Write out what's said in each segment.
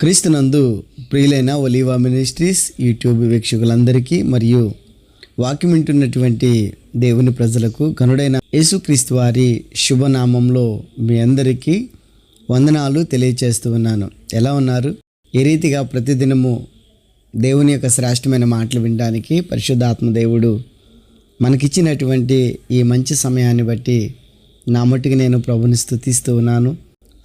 క్రీస్తునందు ప్రియులైన ఒలీవా ministries YouTube వీక్షకులందరికీ మరియు వాక్యం వింటున్నటువంటి దేవుని ప్రజలకు కనుడైన యేసుక్రీస్తు వారి శుభనామంలో మీ అందరికీ వందనాలు తెలియచేస్తూ ఉన్నాను. ఎలా ఉన్నారు? ఏ రీతిగా ప్రతిదినము దేవుని యొక్క శ్రేష్టమైన మాటలు వినడానికి పరిశుద్ధాత్మ దేవుడు మనకిచ్చినటువంటి ఈ మంచి సమయాన్ని బట్టి నా మట్టుకు నేను ప్రభుని స్థుతిస్తూ ఉన్నాను.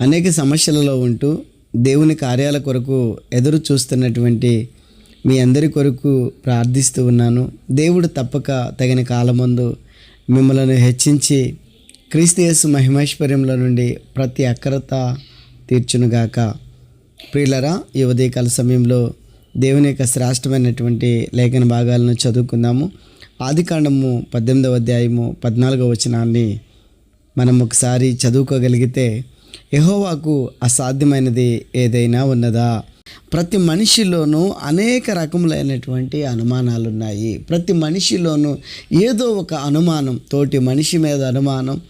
అనేక సమస్యలలో ఉంటూ దేవుని కార్యాల కొరకు ఎదురు చూస్తున్నటువంటి మీ అందరి కొరకు ప్రార్థిస్తూ ఉన్నాను. దేవుడు తప్పక తగిన కాలమందు మిమ్మల్ని హెచ్చించి క్రీస్తుయస్ మహిమేశ్వర్యంలో నుండి ప్రతి అక్రత తీర్చునుగాక ప్రియులరా ఈ ఉదయకాల సమయంలో దేవుని యొక్క శ్రేష్టమైనటువంటి లేఖన భాగాలను చదువుకుందాము. ఆదికాండము పద్దెనిమిదవ అధ్యాయము పద్నాలుగవ వచనాన్ని మనం ఒకసారి చదువుకోగలిగితే యహోవాకు అసాధ్యమైనది ఏదైనా ఉన్నదా? ప్రతి మనిషిలోనూ అనేక రకములైనటువంటి అనుమానాలు ఉన్నాయి ప్రతి మనిషిలోనూ ఏదో ఒక అనుమానం తోటి మనిషి మీద అనుమానం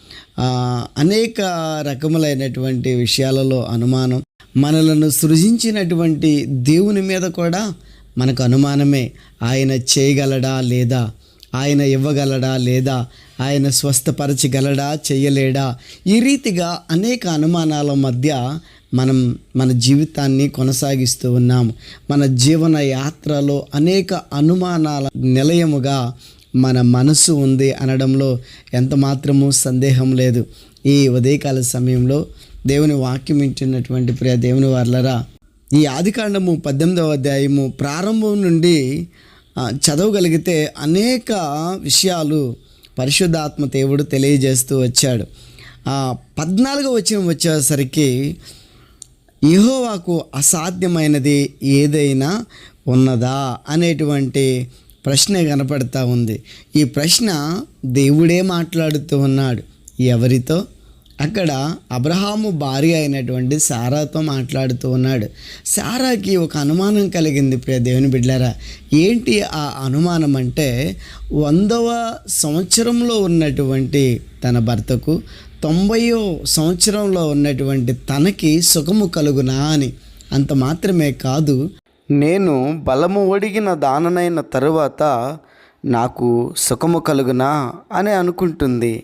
అనేక రకములైనటువంటి విషయాలలో అనుమానం మనలను సృజించినటువంటి దేవుని మీద కూడా మనకు అనుమానమే. ఆయన చేయగలడా లేదా? ఆయన ఇవ్వగలడా లేదా? ఆయన స్వస్థపరచగలడా? చెయ్యలేడా ఈ రీతిగా అనేక అనుమానాల మధ్య మనం మన జీవితాన్ని కొనసాగిస్తూ ఉన్నాము మన జీవన యాత్రలో అనేక అనుమానాల నిలయముగా మన మనసు ఉంది అనడంలో ఎంత మాత్రము సందేహం లేదు. ఈ ఉదయకాల సమయంలో దేవుని వాక్యం వింటున్నటువంటి ప్రియ దేవుని వర్లరా ఈ ఆదికాండము పద్దెనిమిదవ అధ్యాయము ప్రారంభం నుండి చదవగలిగితే అనేక విషయాలు పరిశుద్ధాత్మ దేవుడు తెలియజేస్తూ వచ్చాడు. ఆ, పద్నాలుగో వచ్చిన వచ్చేసరికి ఇహోవాకు అసాధ్యమైనది ఏదైనా ఉన్నదా అనేటువంటి ప్రశ్న కనపడతా ఉంది. ఈ ప్రశ్న దేవుడే మాట్లాడుతూ ఉన్నాడు. ఎవరితో? అక్కడ అబ్రహాము భార్య అయినటువంటి సారాతో మాట్లాడుతూ ఉన్నాడు. సారాకి ఒక అనుమానం కలిగింది ప్రియ దేవుని బిడ్డారా ఏంటి ఆ అనుమానం అంటే వందవ సంవత్సరంలో ఉన్నటువంటి తన భర్తకు తొంభయో సంవత్సరంలో ఉన్నటువంటి తనకి సుఖము కలుగునా అని. అంత మాత్రమే కాదు నేను బలము ఒడిగిన దాననైన తరువాత నాకు సుఖము కలుగునా అని అనుకుంటుంది.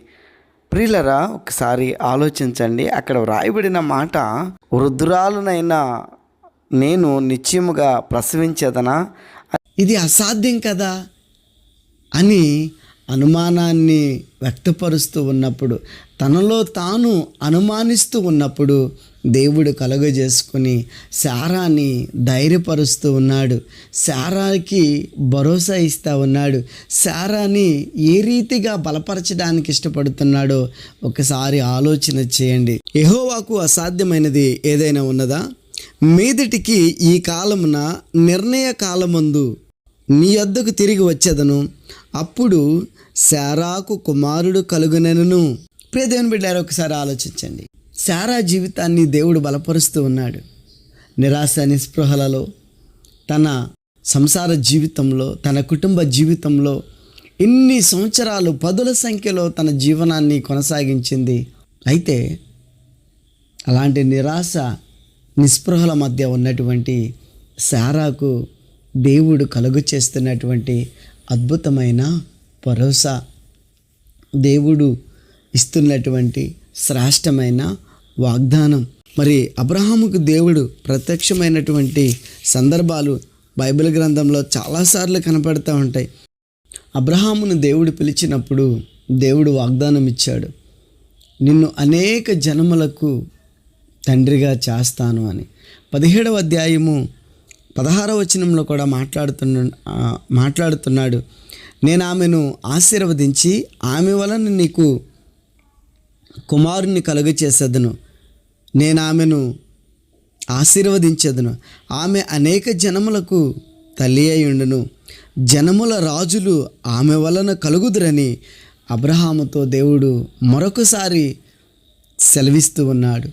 ప్రియులరా ఒకసారి ఆలోచించండి. అక్కడ వ్రాయబడిన మాట వృద్ధురాలునైనా నేను నిశ్చయముగా ప్రసవించేదనా? ఇది అసాధ్యం కదా అని అనుమానాన్ని వ్యక్తపరుస్తూ ఉన్నప్పుడు తనలో తాను అనుమానిస్తూ ఉన్నప్పుడు దేవుడు కలుగజేసుకుని శారాని ధైర్యపరుస్తూ ఉన్నాడు. శారాకి భరోసా ఇస్తూ ఉన్నాడు. శారాని ఏ రీతిగా బలపరచడానికి ఇష్టపడుతున్నాడో ఒకసారి ఆలోచన చేయండి. ఎహోవాకు అసాధ్యమైనది ఏదైనా ఉన్నదా? మీదటికి ఈ కాలమున నిర్ణయ కాలమందు నీ వద్దకు తిరిగి వచ్చేదను. అప్పుడు శారాకు కుమారుడు కలుగునెను. ప్రియదేవుని బిడ్డారు ఒకసారి ఆలోచించండి. శారా జీవితాన్ని దేవుడు బలపరుస్తూ ఉన్నాడు. నిరాశ నిస్పృహలలో తన సంసార జీవితంలో తన కుటుంబ జీవితంలో ఇన్ని సంవత్సరాలు పదుల సంఖ్యలో తన జీవనాన్ని కొనసాగించింది. అయితే అలాంటి నిరాశ నిస్పృహల మధ్య ఉన్నటువంటి శారాకు దేవుడు కలుగు చేస్తున్నటువంటి అద్భుతమైన భరోసా. దేవుడు ఇస్తున్నటువంటి శ్రేష్టమైన వాగ్దానం. మరి అబ్రహాముకు దేవుడు ప్రత్యక్షమైనటువంటి సందర్భాలు బైబిల్ గ్రంథంలో చాలాసార్లు కనపడుతూ ఉంటాయి. అబ్రహామును దేవుడు పిలిచినప్పుడు దేవుడు వాగ్దానం ఇచ్చాడు. నిన్ను అనేక జనములకు తండ్రిగా చేస్తాను అని. పదిహేడవ అధ్యాయము పదహార వచనంలో కూడా మాట్లాడుతున్న మాట్లాడుతున్నాడు. నేను ఆమెను ఆశీర్వదించి ఆమె వలన నీకు కుమారుని కలుగచేసేదను. నేను ఆమెను ఆశీర్వదించదును. ఆమె అనేక జనములకు తల్లి అయ్యుండును జనముల రాజులు ఆమె వలన కలుగుదురని అబ్రహాముతో దేవుడు మరొకసారి సెలవిస్తూ ఉన్నాడు.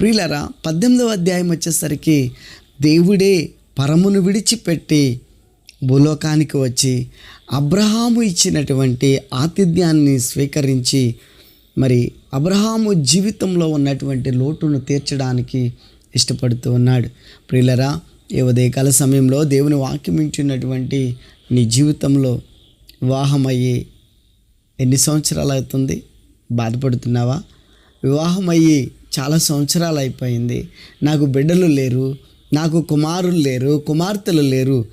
ప్రియులరా పద్దెనిమిదవ అధ్యాయం వచ్చేసరికి దేవుడే పరమును విడిచిపెట్టి భూలోకానికి వచ్చి అబ్రహాము ఇచ్చినటువంటి ఆతిథ్యాన్ని స్వీకరించి మరి అబ్రహాము జీవితంలో ఉన్నటువంటి లోటును తీర్చడానికి ఇష్టపడుతూ ఉన్నాడు. ప్రియులరా ఈ ఉదయకాల సమయంలో దేవుని వాక్యమించినటువంటి నీ జీవితంలో వివాహమయ్యి ఎన్ని సంవత్సరాలు అవుతుంది? బాధపడుతున్నావా? వివాహం అయ్యి చాలా సంవత్సరాలు అయిపోయింది. నాకు బిడ్డలు లేరు నాకు కుమారులు లేరు కుమార్తెలు లేరు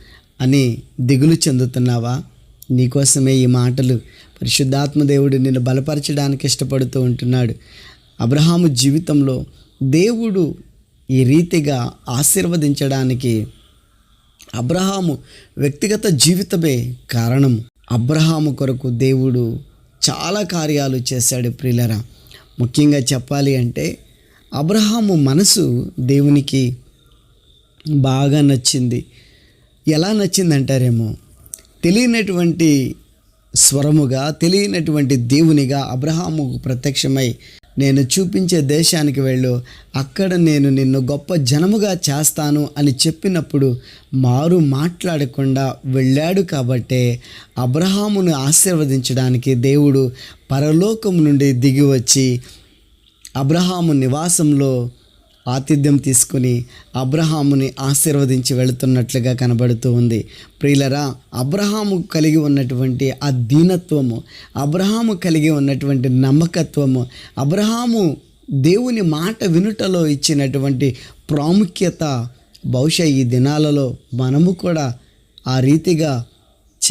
అని దిగులు చెందుతున్నావా? నీకోసమే ఈ మాటలు పరిశుద్ధాత్మ దేవుడు నిన్ను బలపరచడానికి ఇష్టపడుతూ ఉంటున్నాడు. అబ్రహాము జీవితంలో దేవుడు ఈ రీతిగా ఆశీర్వదించడానికి అబ్రహాము వ్యక్తిగత జీవితమే కారణం. అబ్రహాము కొరకు దేవుడు చాలా కార్యాలు చేశాడు ప్రిలరా ముఖ్యంగా చెప్పాలి అంటే అబ్రహాము మనసు దేవునికి బాగా నచ్చింది. ఎలా నచ్చిందంటారేమో? తెలియనటువంటి స్వరముగా తెలియనటువంటి దేవునిగా అబ్రహాముకు ప్రత్యక్షమై నేను చూపించే దేశానికి వెళ్ళు. అక్కడ నేను నిన్ను గొప్ప జనముగా చేస్తాను అని చెప్పినప్పుడు మారు మాట్లాడకుండా వెళ్ళాడు కాబట్టే అబ్రహామును ఆశీర్వదించడానికి దేవుడు పరలోకం నుండి దిగి వచ్చి అబ్రహాము నివాసంలో ఆతిథ్యం తీసుకుని అబ్రహాముని ఆశీర్వదించి వెళుతున్నట్లుగా కనబడుతూ ఉంది. ప్రియులరా అబ్రహాము కలిగి ఉన్నటువంటి ఆ దీనత్వము అబ్రహాము కలిగి ఉన్నటువంటి నమ్మకత్వము అబ్రహాము దేవుని మాట వినుటలో ఇచ్చినటువంటి ప్రాముఖ్యత బహుశా ఈ దినాలలో మనము కూడా ఆ రీతిగా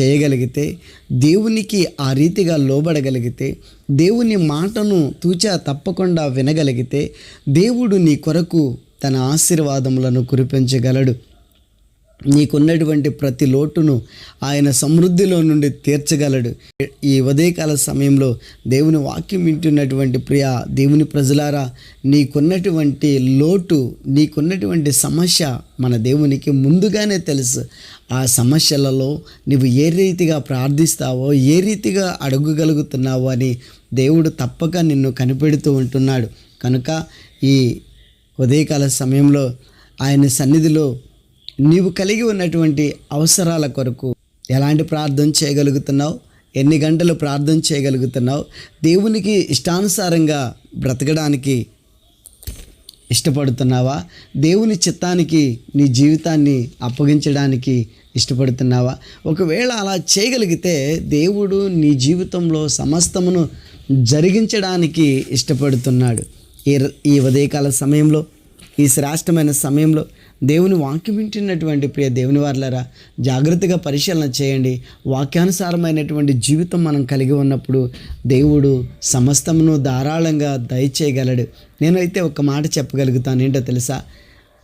చేయగలిగితే దేవునికి ఆ రీతిగా లోబడగలిగితే దేవుని మాటను తూచా తప్పకుండా వినగలిగితే దేవుడు నీ కొరకు తన ఆశీర్వాదములను కురిపించగలడు. నీకున్నటువంటి ప్రతి లోటును ఆయన సమృద్ధిలో నుండి తీర్చగలడు. ఈ ఉదయకాల సమయంలో దేవుని వాక్యం వింటున్నటువంటి ప్రియ దేవుని ప్రజలారా నీకున్నటువంటి లోటు నీకున్నటువంటి సమస్య మన దేవునికి ముందుగానే తెలుసు. ఆ సమస్యలలో నువ్వు ఏ రీతిగా ప్రార్థిస్తావో ఏ రీతిగా అడగగలుగుతున్నావో అని దేవుడు తప్పక నిన్ను కనిపెడుతూ ఉంటున్నాడు. కనుక ఈ ఉదయకాల సమయంలో ఆయన సన్నిధిలో నీవు కలిగి ఉన్నటువంటి అవసరాల కొరకు ఎలాంటి ప్రార్థన చేయగలుగుతున్నావు? ఎన్ని గంటలు ప్రార్థన చేయగలుగుతున్నావు? దేవునికి ఇష్టానుసారంగా బ్రతకడానికి ఇష్టపడుతున్నావా? దేవుని చిత్తానికి నీ జీవితాన్ని అప్పగించడానికి ఇష్టపడుతున్నావా? ఒకవేళ అలా చేయగలిగితే దేవుడు నీ జీవితంలో సమస్తమును జరిగించడానికి ఇష్టపడుతున్నాడు. ఈ ఈ ఉదయకాల సమయంలో ఈ శ్రేష్టమైన సమయంలో దేవుని వాక్యం వింటున్నటువంటి ప్రియ దేవుని వార్లరా జాగ్రత్తగా పరిశీలన చేయండి. వాక్యానుసారమైనటువంటి జీవితం మనం కలిగి ఉన్నప్పుడు దేవుడు సమస్తమును ధారాళంగా దయచేయగలడు. నేనైతే ఒక మాట చెప్పగలుగుతాను ఏంటో తెలుసా?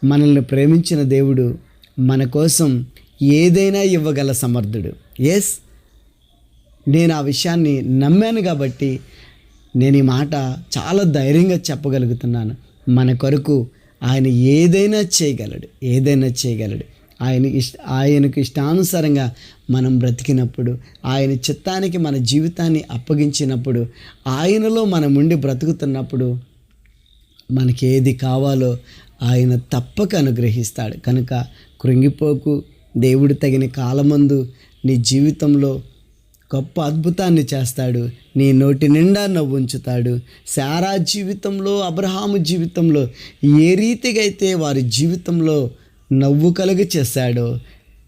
మనల్ని ప్రేమించిన దేవుడు మన కోసం ఏదైనా ఇవ్వగల సమర్థుడు. ఎస్ నేను ఆ విషయాన్ని నమ్మాను కాబట్టి నేను ఈ మాట చాలా ధైర్యంగా చెప్పగలుగుతున్నాను. మన కొరకు ఆయన ఏదైనా చేయగలడు ఏదైనా చేయగలడు. ఆయన ఇష్ట ఆయనకు ఇష్టానుసారంగా మనం బ్రతికినప్పుడు ఆయన చిత్తానికి మన జీవితాన్ని అప్పగించినప్పుడు ఆయనలో మనం ఉండి బ్రతుకుతున్నప్పుడు మనకి ఏది కావాలో ఆయన తప్పక అనుగ్రహిస్తాడు. కనుక కృంగిపోకు దేవుడు తగిన కాలమందు నీ జీవితంలో గొప్ప అద్భుతాన్ని చేస్తాడు. నీ నోటి నిండా నవ్వు ఉంచుతాడు. శారా జీవితంలో అబ్రహాము జీవితంలో ఏ రీతిగా అయితే వారి జీవితంలో నవ్వు కలుగు చేశాడో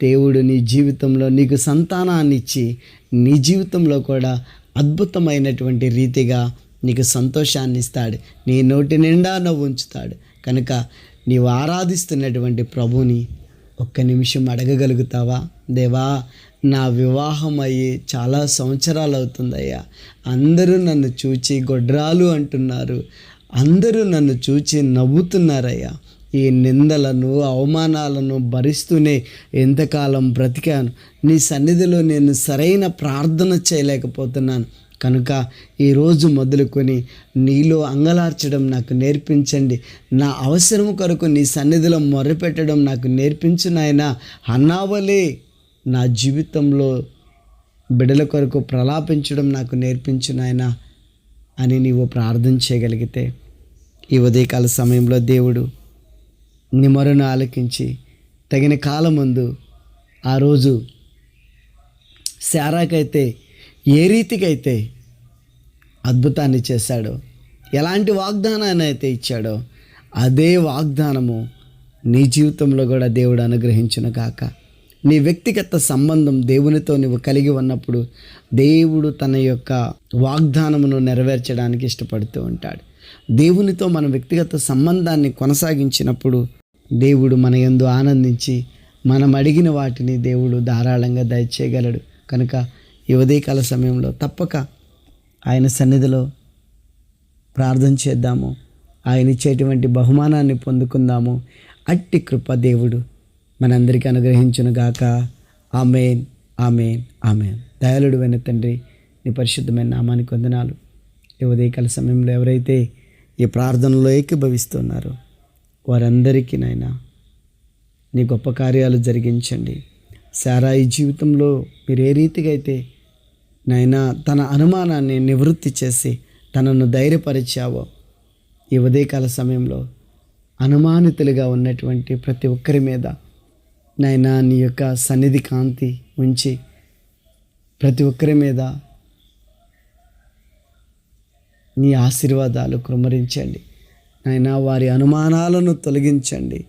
దేవుడు నీ జీవితంలో నీకు సంతానాన్ని ఇచ్చి నీ జీవితంలో కూడా అద్భుతమైనటువంటి రీతిగా నీకు సంతోషాన్ని ఇస్తాడు నీ నోటి నిండా నవ్వు ఉంచుతాడు. కనుక నీవు ఆరాధిస్తున్నటువంటి ప్రభుని ఒక్క నిమిషం అడగగలుగుతావా? దేవా నా వివాహం అయ్యి చాలా సంవత్సరాలు అవుతుందయ్యా అందరూ నన్ను చూచి గొడ్రాలు అంటున్నారు. అందరూ నన్ను చూచి నవ్వుతున్నారయ్యా. ఈ నిందలను అవమానాలను భరిస్తూనే ఎంతకాలం బ్రతికాను. నీ సన్నిధిలో నేను సరైన ప్రార్థన చేయలేకపోతున్నాను. కనుక ఈరోజు మొదలుకొని నీలో అంగలార్చడం నాకు నేర్పించండి. నా అవసరం కొరకు నీ సన్నిధిలో మొర్రపెట్టడం నాకు నేర్పించు నాయన. అన్నావలే. నా జీవితంలో బిడల కొరకు ప్రలాపించడం నాకు నేర్పించిన ఆయన అని నీవు ప్రార్థన చేయగలిగితే ఈ ఉదయకాల సమయంలో దేవుడు నీ ఆలకించి తగిన కాలం ముందు ఆ రోజు శారాకైతే ఏ రీతికైతే అద్భుతాన్ని చేశాడో ఎలాంటి వాగ్దానాన్ని అయితే ఇచ్చాడో అదే వాగ్దానము నీ జీవితంలో కూడా దేవుడు అనుగ్రహించును కాక నీ వ్యక్తిగత సంబంధం దేవునితో నువ్వు కలిగి ఉన్నప్పుడు దేవుడు తన యొక్క వాగ్దానమును నెరవేర్చడానికి ఇష్టపడుతూ ఉంటాడు. దేవునితో మన వ్యక్తిగత సంబంధాన్ని కొనసాగించినప్పుడు దేవుడు మన ఎందు ఆనందించి మనం అడిగిన వాటిని దేవుడు ధారాళంగా దయచేయగలడు. కనుక యువదీకాల సమయంలో తప్పక ఆయన సన్నిధిలో ప్రార్థన చేద్దాము. ఆయన ఇచ్చేటువంటి బహుమానాన్ని పొందుకుందాము. అట్టి కృప దేవుడు మనందరికీ అనుగ్రహించును గాక ఆమెన్ ఆమెన్ ఆమెన్. దయాళుడు వెన తండ్రి నీ పరిశుద్ధమైన నామానికి వందనాలు. ఈ ఉదయకాల సమయంలో ఎవరైతే ఈ ప్రార్థనలో ఏకీభవిస్తున్నారో వారందరికీ నైనా నీ గొప్ప కార్యాలు జరిగించండి. సారాయి జీవితంలో మీరు ఏ రీతిగా అయితే నాయన తన అనుమానాన్ని నివృత్తి చేసి తనను ధైర్యపరిచావో ఈ ఉదయకాల సమయంలో అనుమానితులుగా ఉన్నటువంటి ప్రతి ఒక్కరి మీద నాయన నీ యొక్క సన్నిధి కాంతి ఉంచి ప్రతి ఒక్కరి మీద నీ ఆశీర్వాదాలు కృమరించండి. నాయన వారి అనుమానాలను తొలగించండి.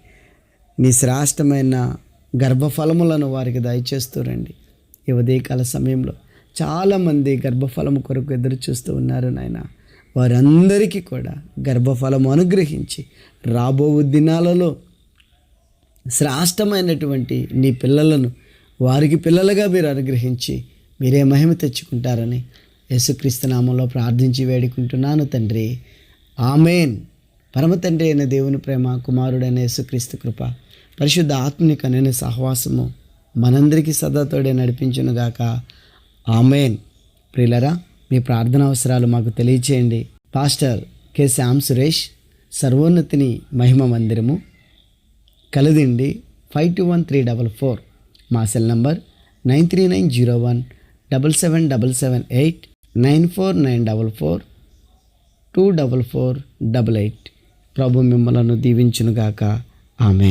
నీ శ్రేష్టమైన గర్భఫలములను వారికి దయచేస్తూ రండి. ఈ ఉదయకాల సమయంలో చాలామంది గర్భఫలము కొరకు ఎదురు చూస్తూ ఉన్నారు నాయన వారందరికీ కూడా గర్భఫలము అనుగ్రహించి రాబో దినాలలో శ్రేష్టమైనటువంటి నీ పిల్లలను వారికి పిల్లలుగా మీరు అనుగ్రహించి మీరే మహిమ తెచ్చుకుంటారని యేసుక్రీస్తునామంలో ప్రార్థించి వేడుకుంటున్నాను తండ్రి. ఆమెన్. పరమ తండ్రి అయిన దేవుని ప్రేమ కుమారుడైన యేసుక్రీస్తు కృప పరిశుద్ధ ఆత్మనిక నేను సహవాసము మనందరికీ సదాతోడే నడిపించునుగాక ఆమెన్. ప్రియులరా మీ ప్రార్థన అవసరాలు మాకు తెలియచేయండి. Pastor K. శ్యామ్ సురేష్ సర్వోన్నతిని మహిమ మందిరము కలదండి five two one three double four. మా cell number nine three nine zero one double seven double seven eight nine four nine double four two double four double eight. ప్రభు మిమ్మలను దీవించునుగాక. ఆమె